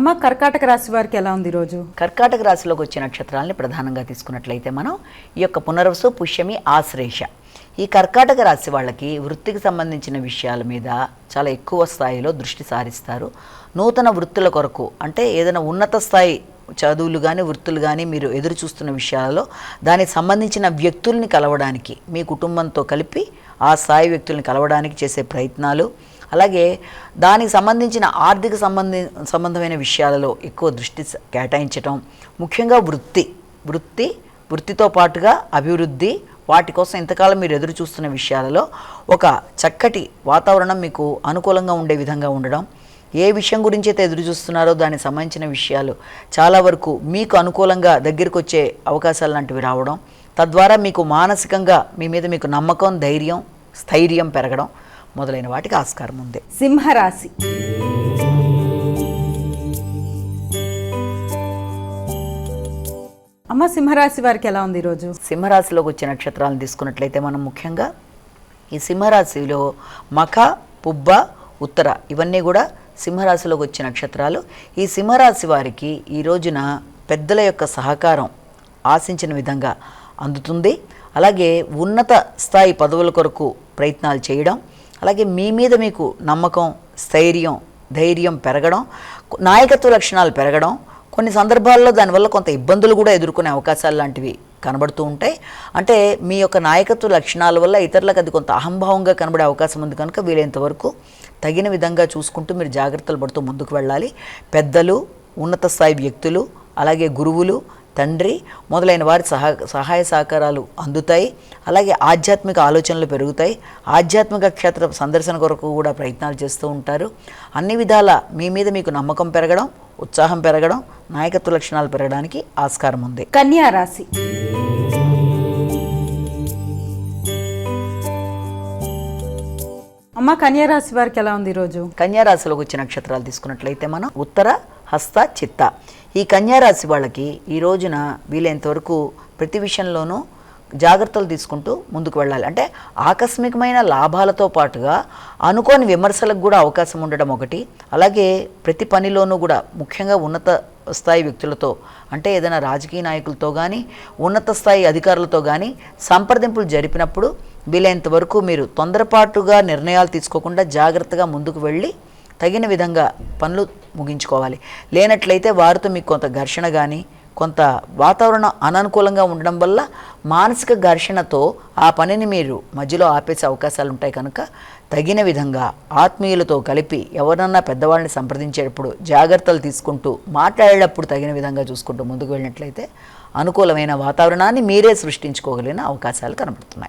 అమ్మ కర్కాటక రాశి వారికి ఎలా ఉంది ఈరోజు కర్కాటక రాశిలోకి వచ్చే నక్షత్రాలని ప్రధానంగా తీసుకున్నట్లయితే మనం ఈ యొక్క పునర్వసు పుష్యమి ఆశ్రేష. ఈ కర్కాటక రాశి వాళ్ళకి వృత్తికి సంబంధించిన విషయాల మీద చాలా ఎక్కువ స్థాయిలో దృష్టి సారిస్తారు. నూతన వృత్తుల కొరకు అంటే ఏదైనా ఉన్నత స్థాయి చదువులు కానీ వృత్తులు కానీ మీరు ఎదురు చూస్తున్న విషయాలలో దానికి సంబంధించిన వ్యక్తుల్ని కలవడానికి మీ కుటుంబంతో కలిపి ఆ స్థాయి వ్యక్తుల్ని కలవడానికి చేసే ప్రయత్నాలు అలాగే దానికి సంబంధించిన ఆర్థిక సంబంధి సంబంధమైన విషయాలలో ఎక్కువ దృష్టి కేటాయించటం ముఖ్యంగా వృత్తి. వృత్తి వృత్తితో పాటుగా అభివృద్ధి వాటి కోసం ఇంతకాలం మీరు ఎదురు చూస్తున్న విషయాలలో ఒక చక్కటి వాతావరణం మీకు అనుకూలంగా ఉండే విధంగా ఉండడం ఏ విషయం గురించి అయితే ఎదురు చూస్తున్నారో దానికి సంబంధించిన విషయాలు చాలా వరకు మీకు అనుకూలంగా దగ్గరికి వచ్చే అవకాశాలు లాంటివి రావడం తద్వారా మీకు మానసికంగా మీ మీద మీకు నమ్మకం ధైర్యం స్థైర్యం పెరగడం మొదలైన వాటికి ఆస్కారం ఉంది. సింహరాశి. అమ్మ సింహరాశి వారికి ఎలా ఉంది ఈరోజు? సింహరాశిలోకి వచ్చే నక్షత్రాలను తీసుకున్నట్లయితే మనం ముఖ్యంగా ఈ సింహరాశిలో మఖ పుబ్బ ఉత్తర ఇవన్నీ కూడా సింహరాశిలోకి వచ్చే నక్షత్రాలు. ఈ సింహరాశి వారికి ఈ రోజున పెద్దల యొక్క సహకారం ఆశించిన విధంగా అందుతుంది. అలాగే ఉన్నత స్థాయి పదవుల కొరకు ప్రయత్నాలు చేయడం అలాగే మీ మీద మీకు నమ్మకం స్థైర్యం ధైర్యం పెరగడం నాయకత్వ లక్షణాలు పెరగడం కొన్ని సందర్భాల్లో దానివల్ల కొంత ఇబ్బందులు కూడా ఎదుర్కొనే అవకాశాలు లాంటివి కనబడుతూ ఉంటాయి. అంటే మీ యొక్క నాయకత్వ లక్షణాల వల్ల ఇతరులకు అది కొంత అహంభావంగా కనబడే అవకాశం ఉంది కనుక వీలైనంత వరకు తగిన విధంగా చూసుకుంటూ మీరు జాగ్రత్తలు పడుతూ ముందుకు వెళ్ళాలి. పెద్దలు ఉన్నత స్థాయి వ్యక్తులు అలాగే గురువులు తండ్రి మొదలైన వారి సహా సహాయ సహకారాలు అందుతాయి. అలాగే ఆధ్యాత్మిక ఆలోచనలు పెరుగుతాయి. ఆధ్యాత్మిక క్షేత్ర సందర్శన కొరకు కూడా ప్రయత్నాలు చేస్తూ ఉంటారు. అన్ని విధాల మీ మీద మీకు నమ్మకం పెరగడం ఉత్సాహం పెరగడం నాయకత్వ లక్షణాలు పెరగడానికి ఆస్కారం ఉంది. కన్యా రాశి. అమ్మ కన్యా రాశి వారికి ఎలా ఉంది ఈరోజు? కన్యారాశిలోకి వచ్చే నక్షత్రాలు తీసుకున్నట్లయితే మనం ఉత్తర హస్త చిత్త. ఈ కన్యారాశి వాళ్ళకి ఈ రోజున వీలైనంతవరకు ప్రతి విషయంలోనూ జాగ్రత్తలు తీసుకుంటూ ముందుకు వెళ్ళాలి. అంటే ఆకస్మికమైన లాభాలతో పాటుగా అనుకోని విమర్శలకు కూడా అవకాశం ఉండడం ఒకటి. అలాగే ప్రతి పనిలోనూ కూడా ముఖ్యంగా ఉన్నత స్థాయి వ్యక్తులతో అంటే ఏదైనా రాజకీయ నాయకులతో కానీ ఉన్నత స్థాయి అధికారులతో కానీ సంప్రదింపులు జరిపినప్పుడు వీలైనంత వరకు మీరు తొందరపాటుగా నిర్ణయాలు తీసుకోకుండా జాగ్రత్తగా ముందుకు వెళ్ళి తగిన విధంగా పనులు ముగించుకోవాలి. లేనట్లయితే వారితో మీకు కొంత ఘర్షణ కానీ కొంత వాతావరణం అననుకూలంగా ఉండడం వల్ల మానసిక ఘర్షణతో ఆ పనిని మీరు మధ్యలో ఆపేసే అవకాశాలు ఉంటాయి కనుక తగిన విధంగా ఆత్మీయులతో కలిపి ఎవరన్నా పెద్దవాళ్ళని సంప్రదించేటప్పుడు జాగ్రత్తలు తీసుకుంటూ మాట్లాడేటప్పుడు తగిన విధంగా చూసుకుంటూ ముందుకు వెళ్ళినట్లయితే అనుకూలమైన వాతావరణాన్ని మీరే సృష్టించుకోగలిగిన అవకాశాలు కనబడుతున్నాయి.